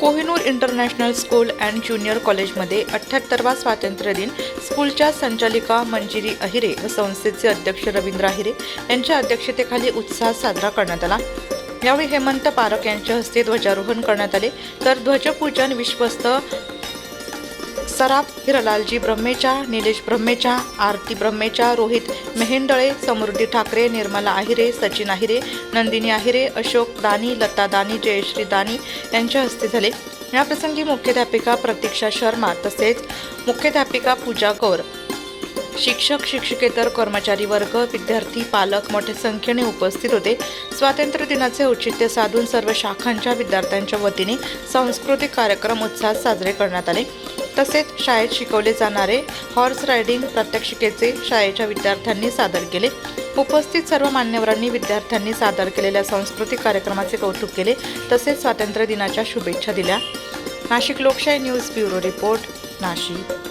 Kohinoor international school and junior कॉलेजमध्ये अठ्ठ्याहत्तरवा स्वातंत्र्य दिन स्कूलच्या संचालिका मंजिरी अहिरे व संस्थेचे अध्यक्ष रवींद्र अहिरे यांच्या अध्यक्षतेखाली उत्साहात साजरा करण्यात आला. यावेळी हेमंत पारख यांच्या हस्ते ध्वजारोहण करण्यात आले. तर ध्वजपूजन विश्वस्त सराफ हिरलालजी ब्रह्मेचा निलेश ब्रह्मेचा आरती ब्रह्मेचा रोहित मेहेंदळे समृद्धी ठाकरे निर्मला आहिरे सचिन आहिरे नंदिनी आहिरे अशोक दानी लता दानी जयश्री दानी यांच्या हस्ते झाले. याप्रसंगी मुख्याध्यापिका प्रतीक्षा शर्मा तसेच मुख्याध्यापिका पूजा कौर शिक्षक शिक्षकेतर कर्मचारी वर्ग विद्यार्थी पालक मोठ्या संख्येने उपस्थित होते. स्वातंत्र्य दिनाचे औचित्य साधून सर्व शाखांच्या विद्यार्थ्यांच्या वतीने सांस्कृतिक कार्यक्रम उत्साहात साजरे करण्यात आले. तसेच शाळेत शिकवले जाणारे हॉर्स रायडिंग प्रात्यक्षिकेचे शाळेच्या विद्यार्थ्यांनी सादर केले. उपस्थित सर्व मान्यवरांनी विद्यार्थ्यांनी सादर केलेल्या सांस्कृतिक कार्यक्रमाचे कौतुक केले. तसेच स्वातंत्र्य दिनाच्या शुभेच्छा दिल्या. नाशिक लोकशाही न्यूज ब्युरो रिपोर्ट नाशिक.